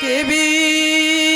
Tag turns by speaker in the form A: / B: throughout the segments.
A: Baby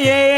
A: yeah.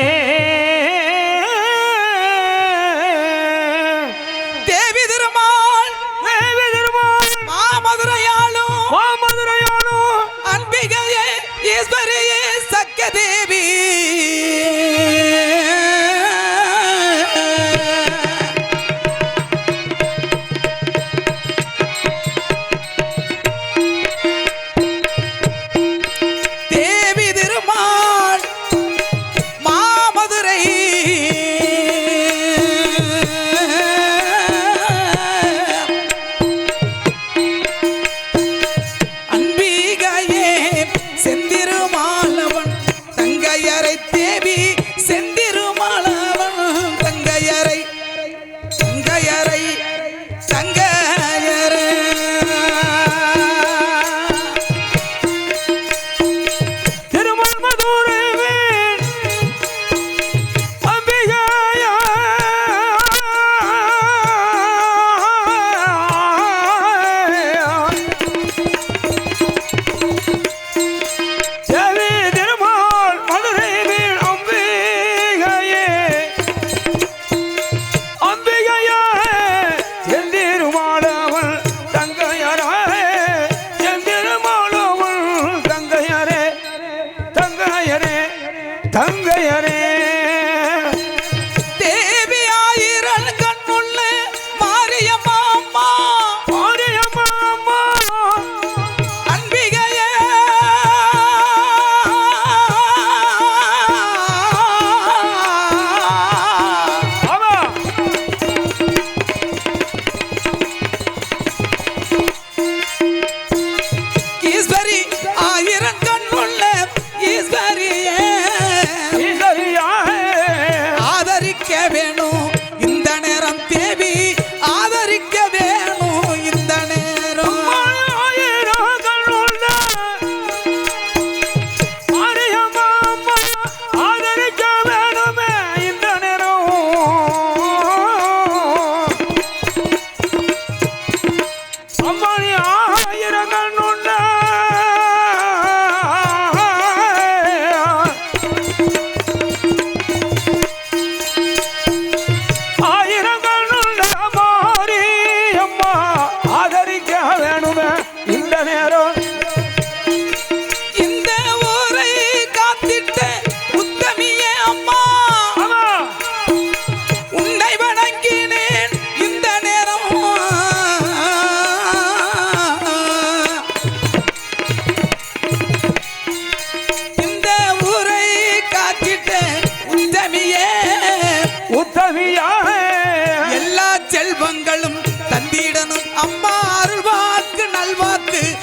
B: মাতে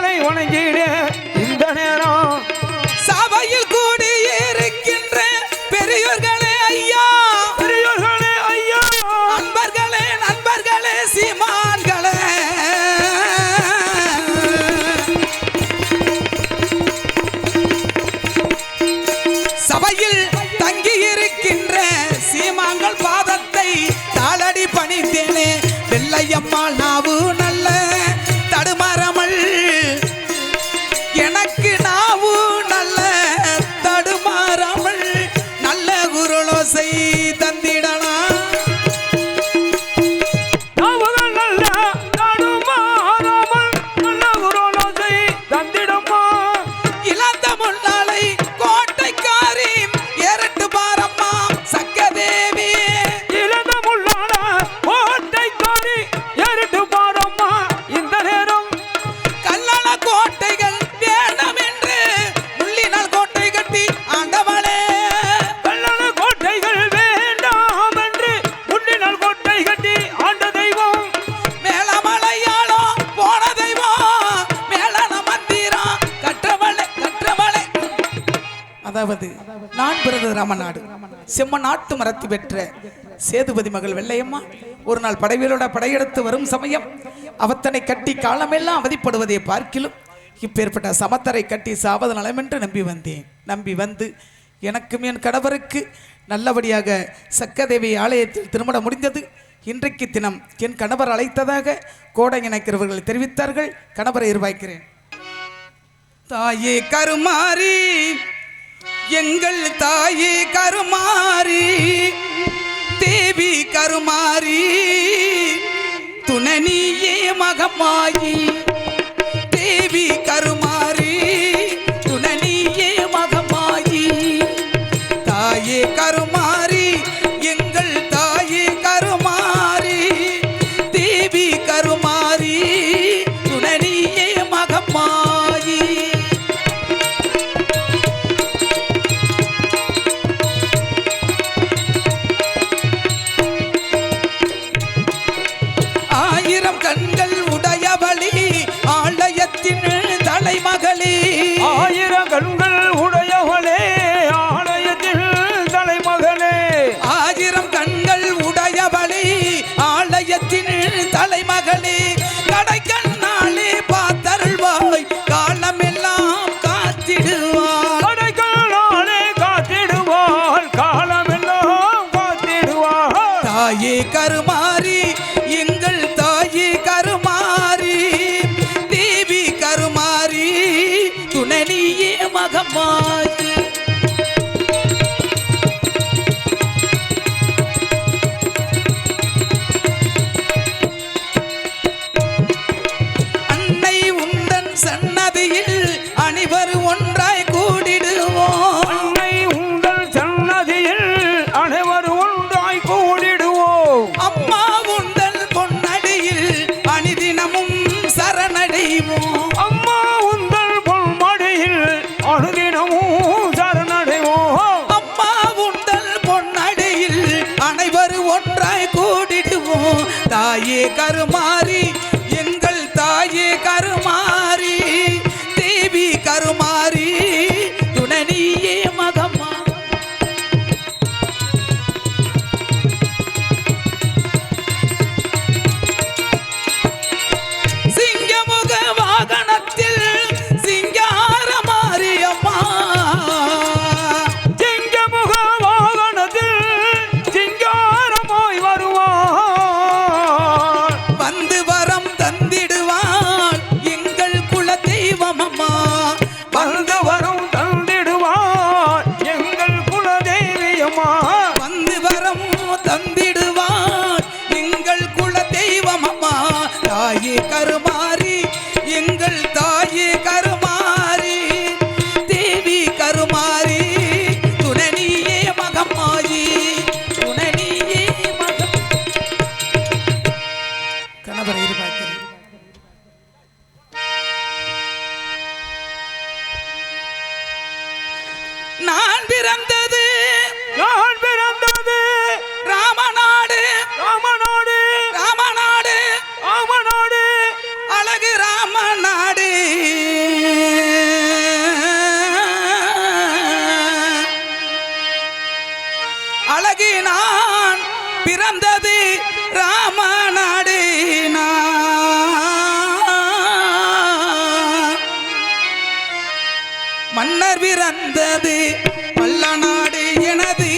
A: சிவனை உணங்கிடு இந்த நேரம். சபையில் கூடி இருக்கின்ற பெரியோர்களே ஐயா.
B: பெரியோர்களே ஐயா.
A: நண்பர்களே நண்பர்களே சீமான்களே. சபையில் தங்கி இருக்கின்ற சீமான்கள் பாதத்தை தாளடி பணித்தேனே வெள்ளையம்மா ராமநாடு செம்ம நாட்டு மரத்து பெற்ற சேதுபதி மகள் வெள்ளையம்மா ஒரு நாள் படைவீரோட படையெடுத்து வரும் சமயம் அவத்தனை கட்டி காலமெல்லாம் அவதிப்படுவதை பார்க்கிலும் இப்பேற்பட்ட சமத்தரை கட்டி சாவது நலமென்று நம்பி வந்தேன். நம்பி வந்து எனக்கும் என் கணவருக்கு நல்லபடியாக சக்கதேவி ஆலயத்தில் திருமணம் முடிந்தது. இன்றைக்கு தினம் என் கணவர் அழைத்ததாக கோடை இணைக்கிறவர்கள் தெரிவித்தார்கள். கணவரை இருவாய்க்கிறேன் தாயே கருமாறி எங்கள் தாயே கருமாறி தேவி கருமாறி துணனியே மகமாயி தேவி கருமா தலைமகளே கருமாறி மன்னர் பிறந்தது பல்லநாடு எனது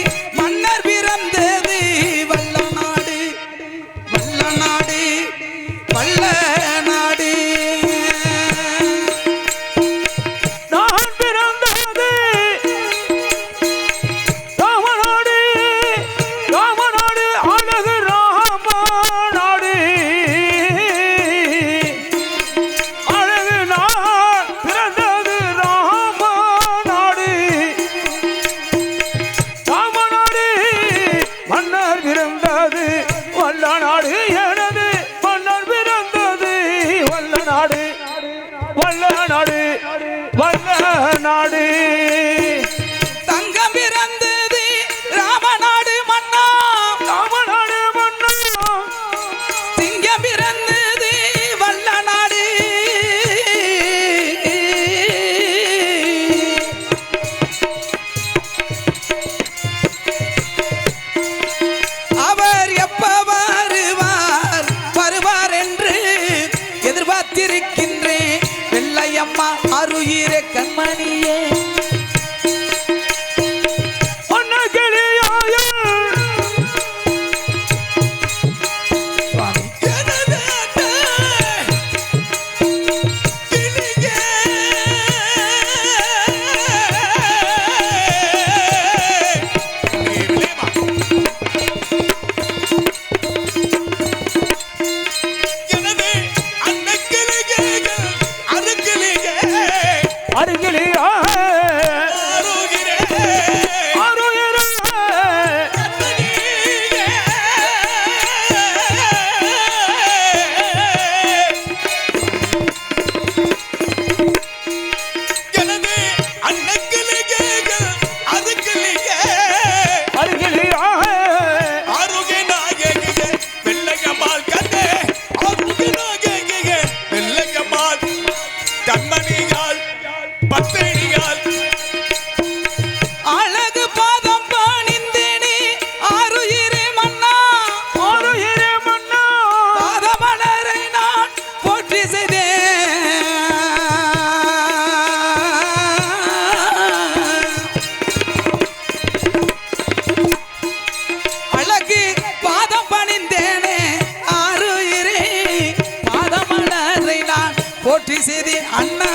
A: கண்ணுயிர கண்மணியே. செய்தி அண்ணா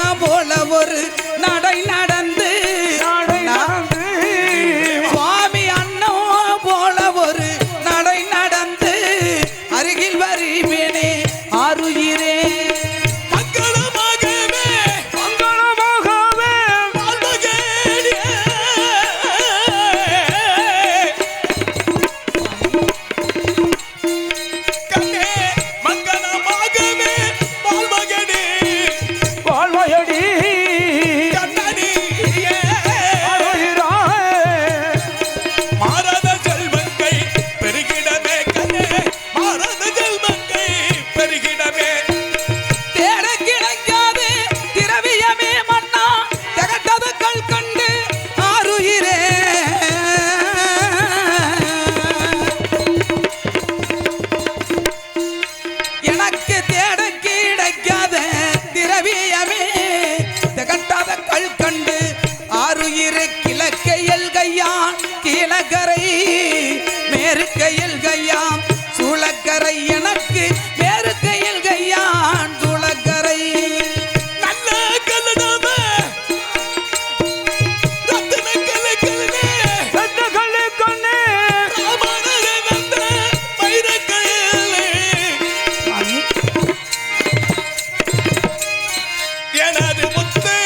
C: எனது முத்து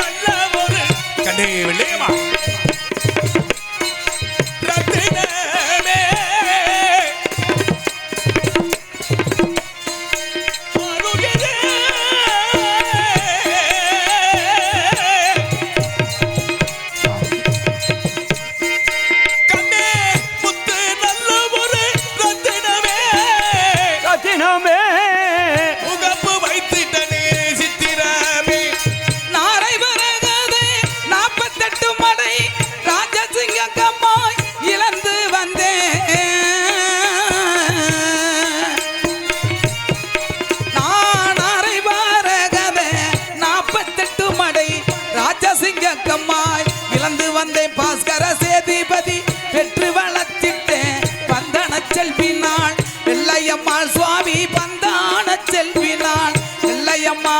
C: நல்ல ஒரு கண்டே
A: சுவாமி பந்தான
C: செல்வினான்
A: இல்லையம்மா.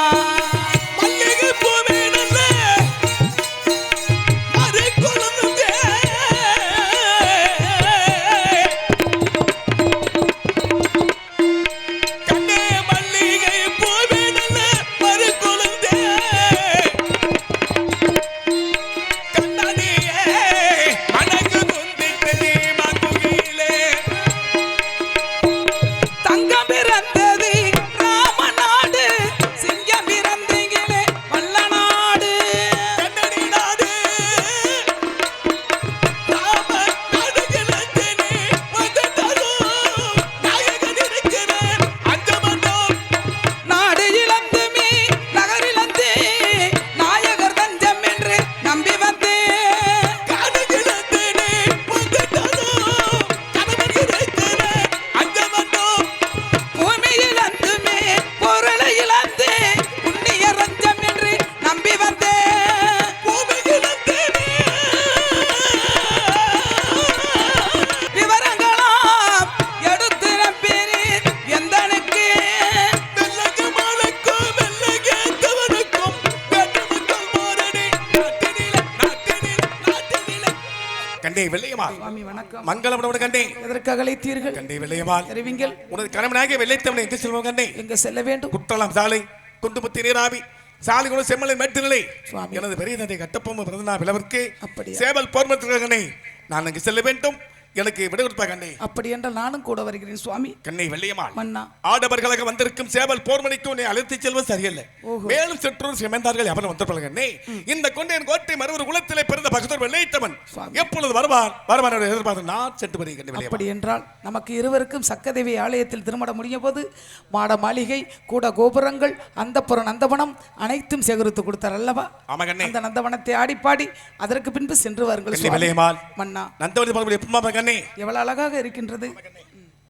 A: வணக்கம்.
C: மங்களம் உணவு கண்டே.
A: எதற்காக அழைத்தீர்கள்
C: கண்டே வெள்ளையமால்
A: அறிவிங்கள்
C: உனது கணவனாகிய வெள்ளைத்தவனை எங்கு செல்வோம் கண்டே.
A: எங்கு செல்ல வேண்டும்?
C: குற்றலாம் சாலை குண்டு குண்டுபுத்தி நீராவி சாலிகுள செம்மலை
A: மேட்டுநிலை.
C: எனது பெரிய தந்தை கட்டப்பொம்மை பிறந்தனா
A: விளவர்க்கு
C: சேவல் போர்மத்திற்காகனே நான் அங்கு செல்ல வேண்டும். எனக்கு விட கொடுப்பா கண்ணே.
A: அப்படி என்றால் நானும் கூட வருகிறேன் சுவாமி.
C: கண்ணை வெள்ளையம்மாள்
A: மன்னா.
C: ஆடவர்களாக வந்திருக்கும் சேவல் போர்மணிக்கு உன்னை அழைத்து செல்வது சரியல்ல. மேலும் சிற்றூர் சிமந்தார்கள் எவரும் வந்திருப்பார்கள் கண்ணே. இந்த கொண்டையன் கோட்டை மறுவர் குலத்திலே பிறந்த பகதூர்
A: சுவாமி.
C: எப்பொழுது வருவார்? வருவார் எதிர்பார்த்து நான் சென்று வருகிறேன் கண்ணே.
A: அப்படி என்றால் நமக்கு இருவருக்கும் சக்கதேவி ஆலயத்தில் திருமணம் முடிய போது மாட மாளிகை கூட கோபுரங்கள் அந்தப்புறம் நந்தவனம் அனைத்தும் சேகரித்து கொடுத்தார் அல்லவா?
C: ஆமா கண்ணே.
A: அந்த நந்தவனத்தை ஆடிப்பாடி அதற்கு பின்பு சென்று வாருங்கள் மன்னா.
C: எப்பமா கண்ணே
A: எவ்வளவு அழகாக இருக்கின்றது.